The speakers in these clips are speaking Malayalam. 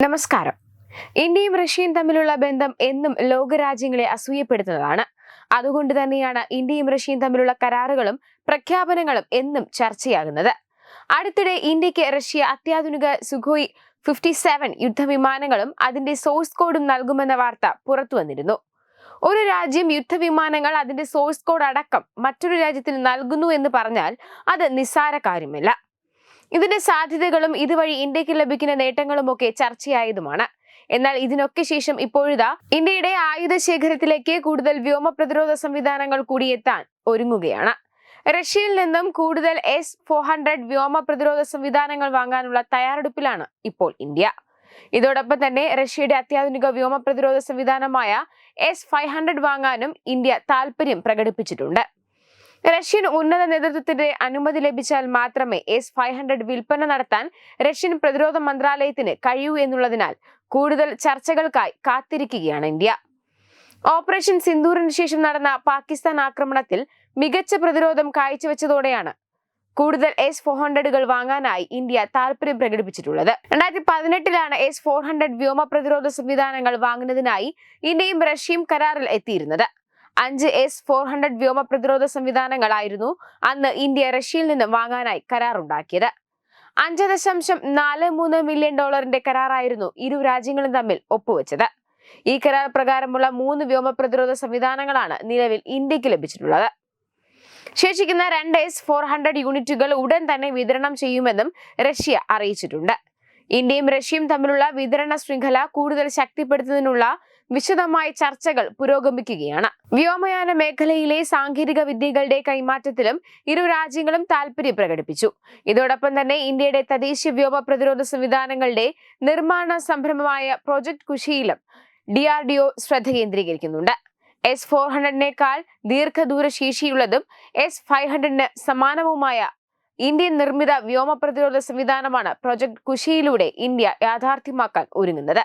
നമസ്കാരം. ഇന്ത്യയും റഷ്യയും തമ്മിലുള്ള ബന്ധം എന്നും ലോകരാജ്യങ്ങളെ അസൂയപ്പെടുത്തുന്നതാണ്. അതുകൊണ്ട് തന്നെയാണ് ഇന്ത്യയും റഷ്യയും തമ്മിലുള്ള കരാറുകളും പ്രഖ്യാപനങ്ങളും എന്നും ചർച്ചയാകുന്നത്. അടുത്തിടെ ഇന്ത്യയ്ക്ക് റഷ്യ അത്യാധുനിക സുഖോയ് ഫിഫ്റ്റി സെവൻ യുദ്ധവിമാനങ്ങളും അതിന്റെ സോഴ്സ് കോഡും നൽകുമെന്ന വാർത്ത പുറത്തു വന്നിരുന്നു. ഒരു രാജ്യം യുദ്ധവിമാനങ്ങൾ അതിന്റെ സോഴ്സ് കോഡ് അടക്കം മറ്റൊരു രാജ്യത്തിന് നൽകുന്നു എന്ന് പറഞ്ഞാൽ അത് നിസ്സാര കാര്യമല്ല ഇതിന്റെ സാധ്യതകളും ഇതുവഴി ഇന്ത്യയ്ക്ക് ലഭിക്കുന്ന നേട്ടങ്ങളുമൊക്കെ ചർച്ചയായതുമാണ്. എന്നാൽ ഇതിനൊക്കെ ശേഷം ഇപ്പോഴിതാ ഇന്ത്യയുടെ ആയുധ ശേഖരത്തിലേക്ക് കൂടുതൽ വ്യോമ പ്രതിരോധ സംവിധാനങ്ങൾ കൂടി എത്താൻ ഒരുങ്ങുകയാണ്. റഷ്യയിൽ നിന്നും കൂടുതൽ എസ് ഫോർ ഹൺഡ്രഡ് വ്യോമ പ്രതിരോധ സംവിധാനങ്ങൾ വാങ്ങാനുള്ള തയ്യാറെടുപ്പിലാണ് ഇപ്പോൾ ഇന്ത്യ. ഇതോടൊപ്പം തന്നെ റഷ്യയുടെ അത്യാധുനിക വ്യോമ പ്രതിരോധ സംവിധാനമായ എസ് ഫൈവ് ഹൺഡ്രഡ് വാങ്ങാനും ഇന്ത്യ താൽപര്യം പ്രകടിപ്പിച്ചിട്ടുണ്ട്. റഷ്യൻ ഉന്നത നേതൃത്വത്തിന്റെ അനുമതി ലഭിച്ചാൽ മാത്രമേ എസ് ഫൈവ് ഹൺഡ്രഡ് വിൽപ്പന നടത്താൻ റഷ്യൻ പ്രതിരോധ മന്ത്രാലയത്തിന് കഴിയൂ എന്നുള്ളതിനാൽ കൂടുതൽ ചർച്ചകൾക്കായി കാത്തിരിക്കുകയാണ് ഇന്ത്യ. ഓപ്പറേഷൻ സിന്ദൂറിന് ശേഷം നടന്ന പാകിസ്ഥാൻ ആക്രമണത്തിൽ മികച്ച പ്രതിരോധം കാഴ്ചവെച്ചതോടെയാണ് കൂടുതൽ എസ് ഫോർ ഹൺഡ്രഡുകൾ വാങ്ങാനായി ഇന്ത്യ താല്പര്യം പ്രകടിപ്പിച്ചിട്ടുള്ളത്. രണ്ടായിരത്തി പതിനെട്ടിലാണ് എസ് ഫോർ ഹൺഡ്രഡ് വ്യോമ പ്രതിരോധ സംവിധാനങ്ങൾ വാങ്ങുന്നതിനായി ഇന്ത്യയും റഷ്യയും കരാറിൽ എത്തിയിരുന്നത്. അഞ്ച് എസ് ഫോർ ഹൺഡ്രഡ് വ്യോമ പ്രതിരോധ സംവിധാനങ്ങളായിരുന്നു അന്ന് ഇന്ത്യ റഷ്യയിൽ നിന്ന് വാങ്ങാനായി കരാറുണ്ടാക്കിയത്. അഞ്ച് ദശാംശം നാല് മൂന്ന് മില്യൺ ഡോളറിന്റെ കരാറായിരുന്നു ഇരു രാജ്യങ്ങളും തമ്മിൽ ഒപ്പുവെച്ചത്. ഈ കരാർ പ്രകാരമുള്ള മൂന്ന് വ്യോമ പ്രതിരോധ സംവിധാനങ്ങളാണ് നിലവിൽ ഇന്ത്യയ്ക്ക് ലഭിച്ചിട്ടുള്ളത്. ശേഷിക്കുന്ന രണ്ട് എസ് ഫോർ ഹൺഡ്രഡ് യൂണിറ്റുകൾ ഉടൻ തന്നെ വിതരണം ചെയ്യുമെന്നും റഷ്യ അറിയിച്ചിട്ടുണ്ട്. ഇന്ത്യയും റഷ്യയും തമ്മിലുള്ള വിതരണ ശൃംഖല കൂടുതൽ ശക്തിപ്പെടുത്തുന്നതിനുള്ള വിശദമായ ചർച്ചകൾ പുരോഗമിക്കുകയാണ്. വ്യോമയാന മേഖലയിലെ സാങ്കേതിക വിദ്യകളുടെ കൈമാറ്റത്തിലും ഇരു രാജ്യങ്ങളും താൽപര്യം പ്രകടിപ്പിച്ചു. ഇതോടൊപ്പം തന്നെ ഇന്ത്യയുടെ തദ്ദേശീയ വ്യോമ പ്രതിരോധ സംവിധാനങ്ങളുടെ നിർമ്മാണ സംരംഭമായ പ്രോജക്ട് കുശിയിലും ഡി ആർ ഡി ഒ ശ്രദ്ധ കേന്ദ്രീകരിക്കുന്നുണ്ട്. എസ് ഫോർ ഹൺഡ്രഡിനേക്കാൾ ദീർഘദൂര ശേഷിയുള്ളതും എസ് ഫൈവ് ഹൺഡ്രഡിന് സമാനവുമായ ഇന്ത്യൻ നിർമ്മിത വ്യോമ പ്രതിരോധ സംവിധാനമാണ് പ്രൊജക്ട് കുശിയിലൂടെ ഇന്ത്യ യാഥാർത്ഥ്യമാക്കാൻ ഒരുങ്ങുന്നത്.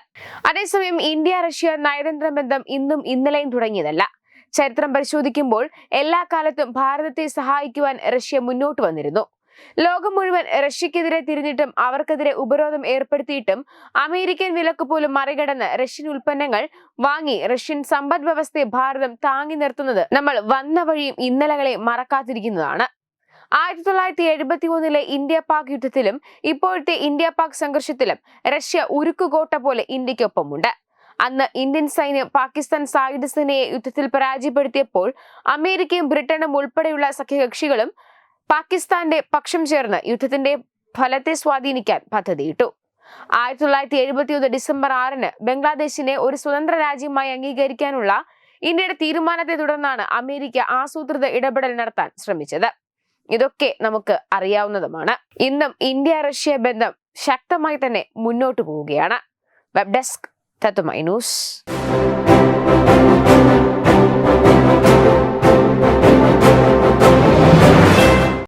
അതേസമയം ഇന്ത്യ റഷ്യ നയതന്ത്ര ബന്ധം ഇന്നും ഇന്നലെയും തുടങ്ങിയതല്ല. ചരിത്രം പരിശോധിക്കുമ്പോൾ എല്ലാ കാലത്തും ഭാരതത്തെ സഹായിക്കുവാൻ റഷ്യ മുന്നോട്ട് വന്നിരുന്നു. ലോകം മുഴുവൻ റഷ്യക്കെതിരെ തിരിഞ്ഞിട്ടും അവർക്കെതിരെ ഉപരോധം ഏർപ്പെടുത്തിയിട്ടും അമേരിക്കൻ വിലക്ക് പോലും മറികടന്ന് റഷ്യൻ ഉൽപ്പന്നങ്ങൾ വാങ്ങി റഷ്യൻ സമ്പദ് വ്യവസ്ഥയെ ഭാരതം താങ്ങി നിർത്തുന്നത് നമ്മൾ വന്ന വഴിയും ഇന്നലകളെ മറക്കാതിരിക്കുന്നതാണ്. ആയിരത്തി തൊള്ളായിരത്തി എഴുപത്തി മൂന്നിലെ ഇന്ത്യ പാക് യുദ്ധത്തിലും ഇപ്പോഴത്തെ ഇന്ത്യ പാക് സംഘർഷത്തിലും റഷ്യ ഉരുക്കുകോട്ട പോലെ ഇന്ത്യക്കൊപ്പമുണ്ട് അന്ന് ഇന്ത്യൻ സൈന്യം പാകിസ്ഥാൻ സായുധ സേനയെ യുദ്ധത്തിൽ പരാജയപ്പെടുത്തിയപ്പോൾ അമേരിക്കയും ബ്രിട്ടനും ഉൾപ്പെടെയുള്ള സഖ്യകക്ഷികളും പാകിസ്ഥാന്റെ പക്ഷം ചേർന്ന് യുദ്ധത്തിന്റെ ഫലത്തെ സ്വാധീനിക്കാൻ പദ്ധതിയിട്ടു. ആയിരത്തി തൊള്ളായിരത്തി എഴുപത്തി ഒന്ന് ഡിസംബർ ആറിന് ബംഗ്ലാദേശിനെ ഒരു സ്വതന്ത്ര രാജ്യമായി അംഗീകരിക്കാനുള്ള ഇന്ത്യയുടെ തീരുമാനത്തെ തുടർന്നാണ് അമേരിക്ക ആസൂത്രിത ഇടപെടൽ നടത്താൻ ശ്രമിച്ചത്. ഇതൊക്കെ നമുക്ക് അറിയാവുന്നതുമാണ്. ഇന്നും ഇന്ത്യ റഷ്യ ബന്ധം ശക്തമായി തന്നെ മുന്നോട്ട് പോവുകയാണ്. വെബ് ഡെസ്ക് തത്തുമൈ ന്യൂസ്